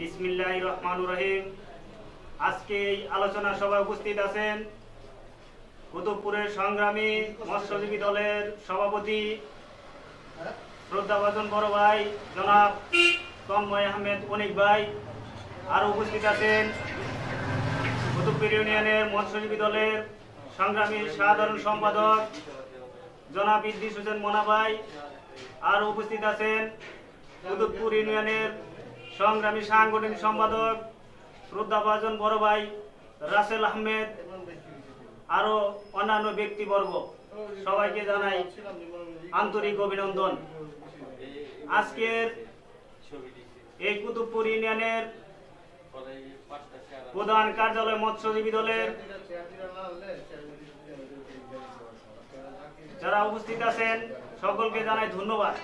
বিসমিল্লাহ রহমান রহিম। আজকে এই আলোচনা সভায় উপস্থিত আছেন কুতুবপুরের সংগ্রামী মৎস্যজীবী দলের সভাপতি শ্রদ্ধাভাজন বড় ভাই জনাব তন্ময় আহমেদ অনিক ভাই। আর উপস্থিত আছেন কুতুবপুর ইউনিয়নের মৎস্যজীবী দলের সংগ্রামী সাধারণ সম্পাদক জনাব ইদ্দিস হোসেন মোনা ভাই। আর উপস্থিত আছেন কুতুবপুর ইউনিয়নের সংগ্রামী সাংগঠনিক সম্পাদক শ্রদ্ধাভাজন বড় ভাই, রাসেল আহমেদ, আরও অন্যান্য ব্যক্তিবর্গ, সবাইকে জানাই আন্তরিক অভিনন্দন। আজকের এই কুতুবপুর ইউনিয়নের প্রধান কার্যালয় মৎস্যজীবী দলের যারা উপস্থিত আছেন, সকলকে জানাই ধন্যবাদ।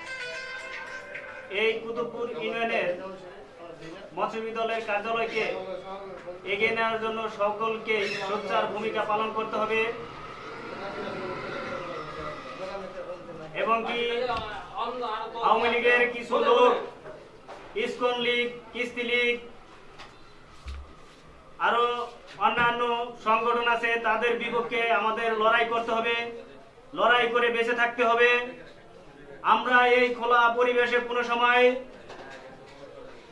এই কুতুবপুর ইউনিয়নের মৎস্যজীবী দলের কার্যালয়কে এগিয়ে নেওয়ার জন্য সকলকে সোচ্চার ভূমিকা পালন করতে হবে। এবং কি আওয়ামী লীগের কিছু লোক, ইস্কন লীগ, কিস্তি লীগ, আরও অন্যান্য সংগঠন আছে, তাদের বিপক্ষে আমাদের লড়াই করতে হবে, লড়াই করে বেঁচে থাকতে হবে। আমরা এই খোলা পরিবেশে কোনো সময়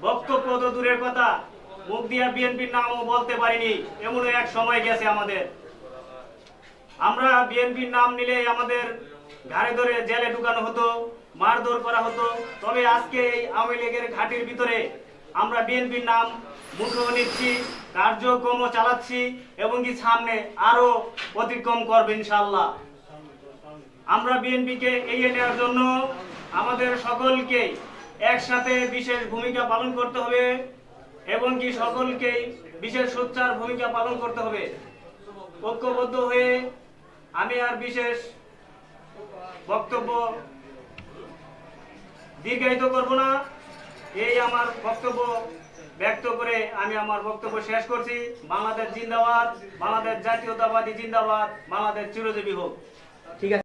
বক্তব্য তো দূরের কথা। মুখ দিয়া বিএনপির নামও বলতে পারিনি। এমনও এক সময় গেছে আমাদের। আমরা বিএনপির নাম নিলে আমাদের ঘাড়ে ধরে জেলে ঢুকানো হতো, মারধর করা হতো। তবে আজকে এই আওয়ামী লীগের ঘাটির ভিতরে আমরা বিএনপির নাম মুখেও নিচ্ছি, কার্যক্রমও চালাচ্ছি এবং কি সামনে আরও অতিক্রম করবে ইনশাল্লাহ আমরা বিএনপিকে এগিয়ে নেওয়ার জন্য আমাদের সকলকে একসাথে বিশেষ ভূমিকা পালন করতে হবে এবং কি সকলকে বিশেষ সোচ্চার ভূমিকা পালন করতে হবে। ঐক্যবদ্ধ হয়ে আমি আর বিশেষ বক্তব্য দীর্ঘায়িত করব না। এই আমার বক্তব্য ব্যক্ত করে আমি আমার বক্তব্য শেষ করছি। বাংলাদেশ জিন্দাবাদ, বাংলাদেশ জাতীয়তাবাদী জিন্দাবাদ, বাংলাদেশ চিরজীবী হোক। ঠিক আছে।